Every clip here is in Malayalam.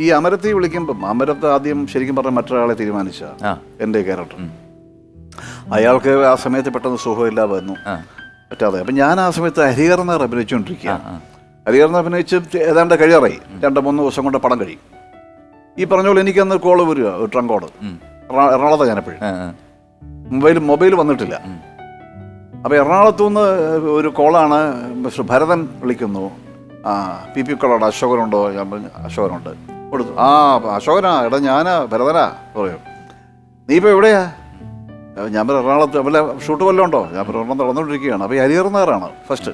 ഈ അമരത്തെ വിളിക്കുമ്പം അമരത്ത് ആദ്യം ശരിക്കും പറഞ്ഞ മറ്റൊരാളെ തീരുമാനിച്ച എന്റെ ക്യാരക്ടർ. അയാൾക്ക് ആ സമയത്ത് പെട്ടെന്ന് സുഖമില്ല വന്നു. പറ്റാതെ. അപ്പം ഞാൻ ആ സമയത്ത് ഹരിഹർന്നാർ അഭിനയിച്ചുകൊണ്ടിരിക്കുക. ഹരിഹർന്നാർ അഭിനയിച്ച് ഏതാണ്ട് കഴിയാറായി. രണ്ട് മൂന്ന് ദിവസം കൊണ്ട് പടം കഴിയും. ഈ പറഞ്ഞ പോലെ എനിക്കന്ന് കോൾ വരിക ഒരു ട്രങ്കോട്. എറണാകുളത്ത് ഞാനെപ്പോഴും. മൊബൈൽ മൊബൈൽ വന്നിട്ടില്ല. അപ്പോൾ എറണാകുളത്തു നിന്ന് ഒരു കോളാണ് മിസ്റ്റർ ഭരതൻ വിളിക്കുന്നു. ആ പി പി കോളാണ് അശോകനുണ്ടോ? ഞാൻ പറഞ്ഞു അശോകനുണ്ട്. കൊടുത്തു. ആ അശോകനാ എടാ ഞാനാ ഭരതനാ പറയും. നീ ഇപ്പോൾ എവിടെയാ? ഞാൻ പറ എറണാകുളത്ത് വല്ല ഷൂട്ട് വല്ലതും ഉണ്ടോ? ഞാൻ ഒരെണ്ണം നടന്നുകൊണ്ടിരിക്കുകയാണ്. അപ്പോൾ ഹരിയറുന്നവരാണ് ഫസ്റ്റ്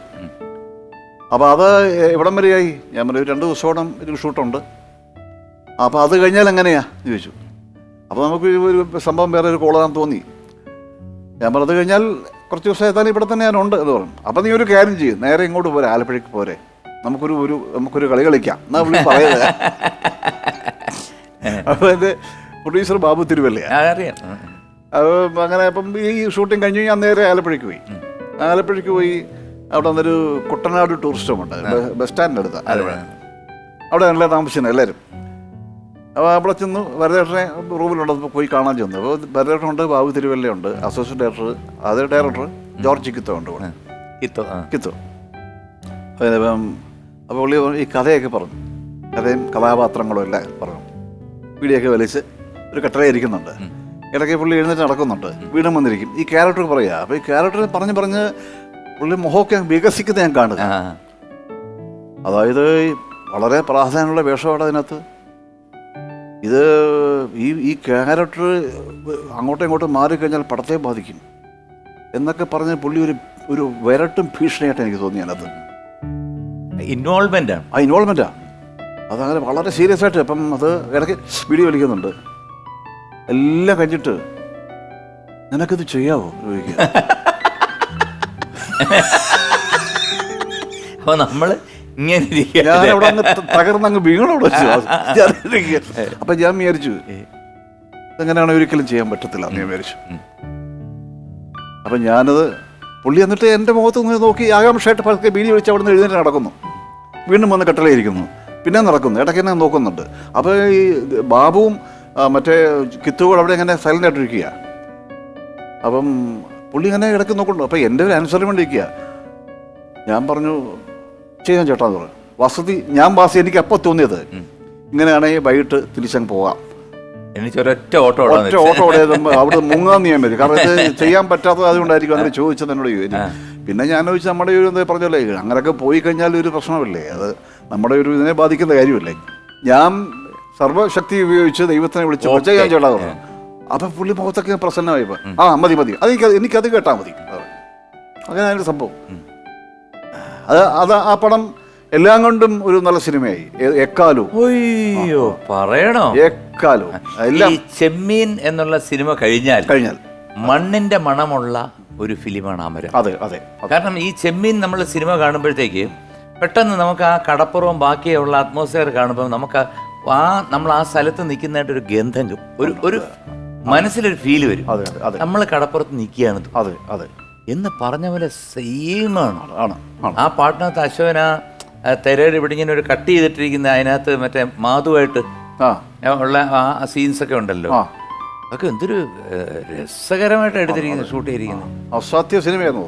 അപ്പോൾ അത് എവിടം വരെയായി? ഞാൻ പറഞ്ഞു രണ്ട് ദിവസത്തോളം ഒരു ഷൂട്ടുണ്ട്. അപ്പോൾ അത് കഴിഞ്ഞാൽ എങ്ങനെയാ? ചോദിച്ചു. അപ്പോൾ നമുക്ക് ഒരു സംഭവം വേറെ ഒരു കോളാൻ തോന്നി. ഞാൻ പറഞ്ഞത് കഴിഞ്ഞാൽ കുറച്ച് ദിവസം ഏതായാലും ഇവിടെ തന്നെ ഞാനുണ്ട് എന്ന് പറഞ്ഞു. അപ്പം നീ ഒരു കാര്യം ചെയ്യും. നേരെ ഇങ്ങോട്ട് പോരെ ആലപ്പുഴയ്ക്ക് പോരെ. നമുക്കൊരു ഒരു നമുക്കൊരു കളി കളിക്കാം. എന്നാ പുള്ളി പറയുന്നത്. അപ്പോൾ എന്റെ പ്രൊഡ്യൂസർ ബാബു തിരുവല്ലയാണ് അപ്പം അറിയാം. ആ. അപ്പോൾ അങ്ങനെ അപ്പം ഈ ഷൂട്ടിംഗ് കഴിഞ്ഞ് ഞാൻ നേരെ ആലപ്പുഴയ്ക്ക് പോയി. ആലപ്പുഴയ്ക്ക് പോയി അവിടെ നിന്നൊരു കുട്ടനാട് ടൂറിസ്റ്റ് ഹോം ഉണ്ട് ബസ് സ്റ്റാൻഡിന്റെ അടുത്ത് ആലപ്പുഴ. അവിടെ നല്ല താമസിച്ചിരുന്നു എല്ലാവരും. അപ്പോൾ അവിടെ ചെന്നു ഭരതേട്ടനെ റൂമിലുണ്ട് പോയി കാണാൻ ചെന്നു. അപ്പോൾ ഭരതേട്ടനുണ്ട് ബാബു തിരുവല്ലയുണ്ട് അസോസിയേറ്റ് ഡയറക്ടർ അതേ ഡയറക്ടർ ജോർജ് കിത്തോ ഉണ്ട് കിത്തോ കിത്തോ. അപ്പം അപ്പോൾ പുള്ളി പറഞ്ഞു, ഈ കഥയൊക്കെ പറഞ്ഞു. കഥയും കഥാപാത്രങ്ങളും എല്ലാം പറഞ്ഞു. വീടിയൊക്കെ വലിച്ച് ഒരു കട്ടറയിരിക്കുന്നുണ്ട് ഇടയ്ക്ക് പുള്ളി എഴുന്നേറ്റ് നടക്കുന്നുണ്ട്. വീണ്ടും വന്നിരിക്കും. ഈ ക്യാരക്ടർ പറയുക അപ്പോൾ ഈ ക്യാരക്ടർ പറഞ്ഞ് പറഞ്ഞ് പുള്ളി മുഖമൊക്കെ വികസിക്കുന്നത് ഞാൻ കാണുക അതായത് വളരെ പ്രാധാന്യമുള്ള വേഷമാണ് അതിനകത്ത്. ഇത് ഈ ഈ ക്യാരക്ടർ അങ്ങോട്ടും ഇങ്ങോട്ടും മാറിക്കഴിഞ്ഞാൽ പടത്തെ ബാധിക്കും. എന്നൊക്കെ പറഞ്ഞ് പുള്ളി ഒരു ഒരു വിരട്ടും ഭീഷണിയായിട്ട് എനിക്ക് തോന്നി അതിനകത്ത്. ഇൻവോൾവ്മെന്റ് ആ ഇൻവോൾവ്മെന്റാ അതങ്ങനെ വളരെ സീരിയസ് ആയിട്ട് അപ്പം അത് ഇടയ്ക്ക് വീഡിയോ വലിക്കുന്നുണ്ട്. എല്ലാം കഴിഞ്ഞിട്ട് നിനക്കിത് ചെയ്യാവോ? ചോദിക്കുക. അപ്പൊ നമ്മൾ ഇങ്ങനെ ഞാൻ അവിടെ അങ്ങ് ത- തകർന്ന് അങ്ങ് വീണവിടെ വെച്ചു. ഞാൻ ഇരിക്കുക. അപ്പൊ ഞാൻ വിചാരിച്ചു ഇതെങ്ങനെയാണ് ഒരിക്കലും ചെയ്യാൻ പറ്റത്തില്ല എന്ന് ഞാൻ വിചാരിച്ചു. അപ്പൊ ഞാനത് പുള്ളി എന്നിട്ട് എന്റെ മുഖത്ത് നിന്ന് നോക്കി ആകാംക്ഷയായിട്ട് പതുക്കെ ബീഡി വിളിച്ച് അവിടെ നിന്ന് എഴുന്നേറ്റ് നടക്കുന്നു. വീണ്ടും വന്ന് കട്ടളയിരിക്കുന്നു പിന്നെ നടക്കുന്നു. ഇടയ്ക്ക് തന്നെ നോക്കുന്നുണ്ട്. അപ്പോൾ ഈ ബാബുവും മറ്റേ കിത്തുകൾ അവിടെ ഇങ്ങനെ സൈലന്റ് ആയിട്ടിരിക്കുക അപ്പം പുള്ളി ഇങ്ങനെ ഇടയ്ക്ക് നോക്കുന്നുണ്ട്. അപ്പോൾ എന്റെ ഒരു അനുസരണം വേണ്ടിയിരിക്കുക ഞാൻ പറഞ്ഞു ചെയ്യാൻ ചേട്ടാ എന്ന് പറഞ്ഞു. വസതി ഞാൻ വാസി എനിക്ക് അപ്പോൾ തോന്നിയത്. ഇങ്ങനെയാണെങ്കിൽ വൈകിട്ട് തിരിച്ചങ്ങ് പോകാം എനിക്ക് ഒരൊറ്റ ഓട്ടോ ഒറ്റ ഓട്ടോ ഓടിയത് അവിടെ മുങ്ങാൻ ഞാൻ വരും കാരണം ഇത് ചെയ്യാൻ പറ്റാത്തത് അതുകൊണ്ടായിരിക്കും അങ്ങനെ ചോദിച്ചത് എന്നോട് ചോദിച്ചു പിന്നെ ഞാൻ ചോദിച്ചു നമ്മുടെ ഒരു എന്താ പറഞ്ഞല്ലേ അങ്ങനെയൊക്കെ പോയി കഴിഞ്ഞാൽ ഒരു പ്രശ്നമല്ലേ? അത് നമ്മുടെ ഒരു ഇതിനെ ബാധിക്കുന്ന കാര്യമല്ലേ? ഞാൻ സർവശക്തി ഉപയോഗിച്ച് ദൈവത്തിനെ വിളിച്ച് ഒച്ച ഞാൻ ചേട്ടാ പറഞ്ഞു അപ്പൊ പുള്ളി മുഖത്തൊക്കെ പ്രസന്നമായിപ്പോ ആ മതി മതി. അത് എനിക്ക് എനിക്കത് കേട്ടാ മതി. അങ്ങനെ സംഭവം. അത് അത് ആ പടം എല്ലാം കൊണ്ടും ഒരു നല്ല സിനിമയായി. എ- എക്കാലവും അയ്യോ പറയണോ? എക്കാലവും ഈ എല്ലാം ചെമ്മീൻ എന്നുള്ള സിനിമ കഴിഞ്ഞാൽ കഴിഞ്ഞാൽ. മണ്ണിന്റെ മണമുള്ള ഒരു ഫിലിമാണ് അമരം. അതെ അതെ അതെ. കാരണം ഈ ചെമ്മീൻ നമ്മൾ സിനിമ കാണുമ്പോഴത്തേക്ക് പെട്ടെന്ന് നമുക്ക് ആ കടപ്പുറവും ബാക്കിയുള്ള അറ്റ്മോസ്ഫിയർ കാണുമ്പോൾ നമുക്ക് ആ നമ്മൾ ആ സ്ഥലത്ത് നിൽക്കുന്നതായിട്ട് ഒരു ഗന്ധം കിട്ടും. ഒരു ഒരു മനസ്സിലൊരു ഫീൽ വരും. അതെ അതെ അതെ. നമ്മൾ കടപ്പുറത്ത് നിൽക്കുകയാണ് ഇത്. അതെ അതെ. എന്ന് പറഞ്ഞ പോലെ സെയിമാണ് ആണ്. ആണ് ആ പാട്ടിനകത്ത് അശോകന തെരേട് ഇവിടെ ഇങ്ങനെ ഒരു കട്ട് ചെയ്തിട്ടിരിക്കുന്ന അതിനകത്ത് മറ്റേ മാധുവായിട്ട് ആ. ഉള്ള ആ സീൻസ് ഒക്കെ ഉണ്ടല്ലോ. ആ. അതൊക്കെ എന്തൊരു ഏഹ്, രസകരമായിട്ട് എടുത്തിരിക്കുന്നു ഷൂട്ട് ചെയ്തിരിക്കുന്നു അസാധ്യ സിനിമയായിരുന്നു അത്.